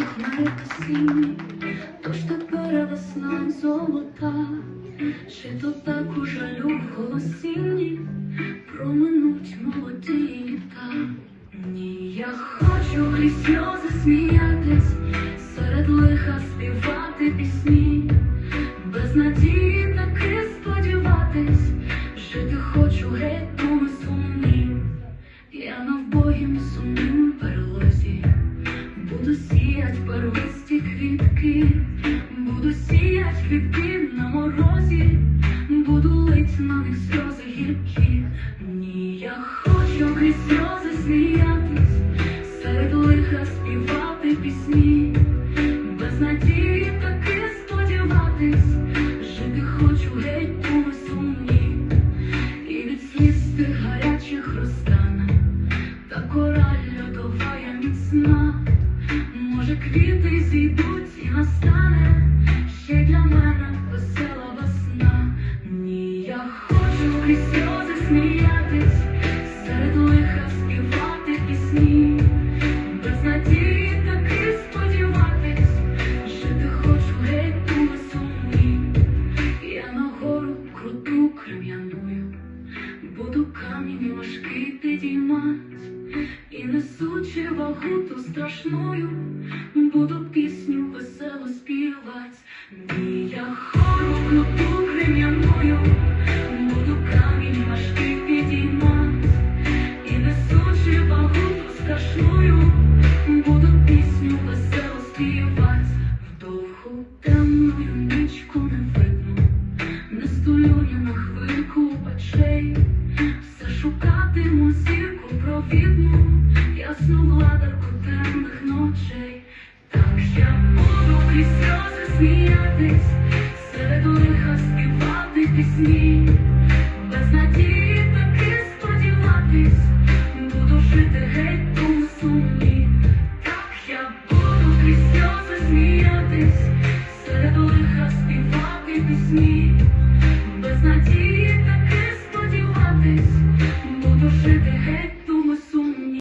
хмари осінні, тож тепер весна золота, чи то так у в голосінні проминуть молоді. Ні, я хочу крізь сльози сміятись, серед лиха співати пісні, без надії таки сподіватись, хочу буду сіять первисті квітки, буду сіять квітки на морозі, буду лить на них сльози гіркі. Ні, я хочу крізь сльози сміятись, серед лиха співати пісні, без надії таки сподіватись, жити хочу геть квіти зійдуть і настане ще для мене весела весна. Ні, я хочу крізь сльози сміятись, серед лиха співати пісні, без надії таки сподіватись, жити хочу геть сумні. Я на гору круту крем'яную. Буду камінь важкий підіймать, і несучи вагу ту страшною, буду пісню весело співать. Я хору круту крем'яною, буду камінь важкий підіймать, і несучи вагуту страшною, буду пісню весело співать. В довгу темною нічку не видно. Не стулю ні на хвильку очей, все шукатиму зірку провідну, ясну владарку темних ночей. Так я буду крізь сміятись, серед лиха співати пісні, без надії таки сподіватись, буду жити геть думи сумні. Так я буду крізь сміятись, серед лиха співати пісні,